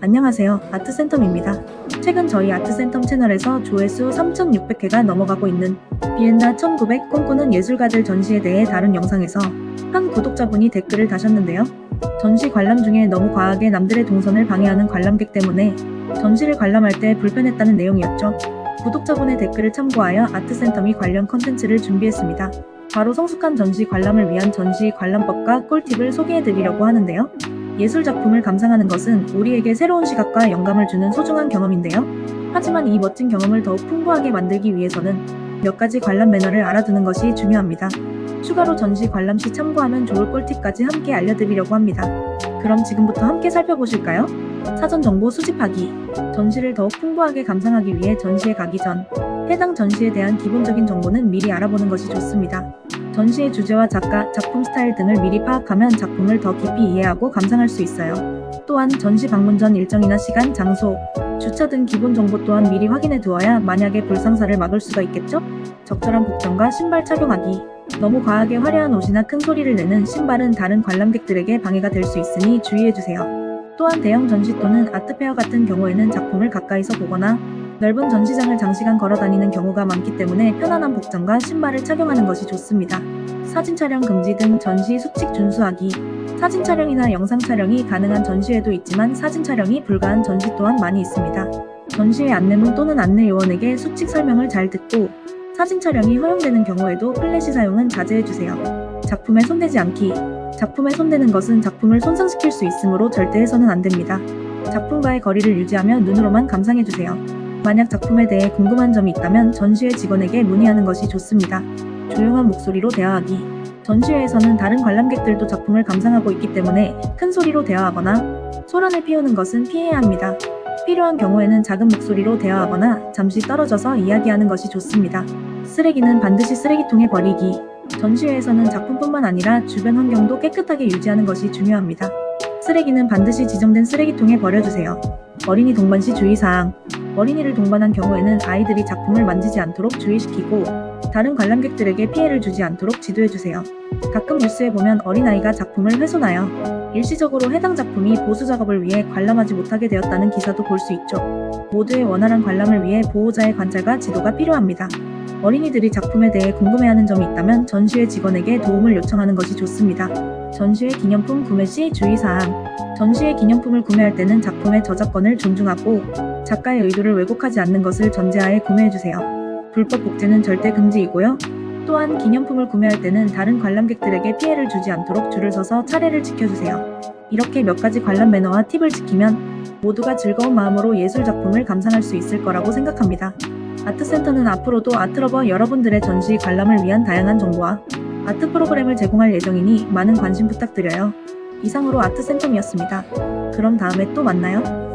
안녕하세요. 아트센텀입니다. 최근 저희 아트센텀 채널에서 조회수 3,600회가 넘어가고 있는 비엔나 1900 꿈꾸는 예술가들 전시에 대해 다룬 영상에서 한 구독자분이 댓글을 다셨는데요. 전시 관람 중에 너무 과하게 남들의 동선을 방해하는 관람객 때문에 전시를 관람할 때 불편했다는 내용이었죠. 구독자분의 댓글을 참고하여 아트센텀이 관련 컨텐츠를 준비했습니다. 바로 성숙한 전시 관람을 위한 전시 관람법과 꿀팁을 소개해드리려고 하는데요. 예술 작품을 감상하는 것은 우리에게 새로운 시각과 영감을 주는 소중한 경험인데요. 하지만 이 멋진 경험을 더욱 풍부하게 만들기 위해서는 몇 가지 관람 매너를 알아두는 것이 중요합니다. 추가로 전시 관람 시 참고하면 좋을 꿀팁까지 함께 알려드리려고 합니다. 그럼 지금부터 함께 살펴보실까요? 사전 정보 수집하기. 전시를 더욱 풍부하게 감상하기 위해 전시에 가기 전 해당 전시에 대한 기본적인 정보는 미리 알아보는 것이 좋습니다. 전시의 주제와 작가, 작품 스타일 등을 미리 파악하면 작품을 더 깊이 이해하고 감상할 수 있어요. 또한 전시 방문 전 일정이나 시간, 장소, 주차 등 기본 정보 또한 미리 확인해 두어야 만약에 불상사를 막을 수가 있겠죠? 적절한 복장과 신발 착용하기. 너무 과하게 화려한 옷이나 큰 소리를 내는 신발은 다른 관람객들에게 방해가 될 수 있으니 주의해 주세요. 또한 대형 전시 또는 아트페어 같은 경우에는 작품을 가까이서 보거나 넓은 전시장을 장시간 걸어 다니는 경우가 많기 때문에 편안한 복장과 신발을 착용하는 것이 좋습니다. 사진 촬영 금지 등 전시 수칙 준수하기. 사진 촬영이나 영상 촬영이 가능한 전시회도 있지만 사진 촬영이 불가한 전시 또한 많이 있습니다. 전시회 안내문 또는 안내 요원에게 수칙 설명을 잘 듣고 사진 촬영이 허용되는 경우에도 플래시 사용은 자제해 주세요. 작품에 손대지 않기. 작품에 손대는 것은 작품을 손상시킬 수 있으므로 절대 해서는 안 됩니다. 작품과의 거리를 유지하며 눈으로만 감상해 주세요. 만약 작품에 대해 궁금한 점이 있다면 전시회 직원에게 문의하는 것이 좋습니다. 조용한 목소리로 대화하기. 전시회에서는 다른 관람객들도 작품을 감상하고 있기 때문에 큰 소리로 대화하거나 소란을 피우는 것은 피해야 합니다. 필요한 경우에는 작은 목소리로 대화하거나 잠시 떨어져서 이야기하는 것이 좋습니다. 쓰레기는 반드시 쓰레기통에 버리기. 전시회에서는 작품뿐만 아니라 주변 환경도 깨끗하게 유지하는 것이 중요합니다. 쓰레기는 반드시 지정된 쓰레기통에 버려주세요. 어린이 동반 시 주의사항. 어린이를 동반한 경우에는 아이들이 작품을 만지지 않도록 주의시키고 다른 관람객들에게 피해를 주지 않도록 지도해주세요. 가끔 뉴스에 보면 어린아이가 작품을 훼손하여 일시적으로 해당 작품이 보수 작업을 위해 관람하지 못하게 되었다는 기사도 볼 수 있죠. 모두의 원활한 관람을 위해 보호자의 관찰과 지도가 필요합니다. 어린이들이 작품에 대해 궁금해하는 점이 있다면 전시회 직원에게 도움을 요청하는 것이 좋습니다. 전시회 기념품 구매 시 주의사항. 전시회 기념품을 구매할 때는 작품의 저작권을 존중하고 작가의 의도를 왜곡하지 않는 것을 전제하에 구매해주세요. 불법 복제는 절대 금지이고요. 또한 기념품을 구매할 때는 다른 관람객들에게 피해를 주지 않도록 줄을 서서 차례를 지켜주세요. 이렇게 몇 가지 관람 매너와 팁을 지키면 모두가 즐거운 마음으로 예술 작품을 감상할 수 있을 거라고 생각합니다. 아트센터는 앞으로도 아트러버 여러분들의 전시 관람을 위한 다양한 정보와 아트 프로그램을 제공할 예정이니 많은 관심 부탁드려요. 이상으로 아트센텀이었습니다. 그럼 다음에 또 만나요.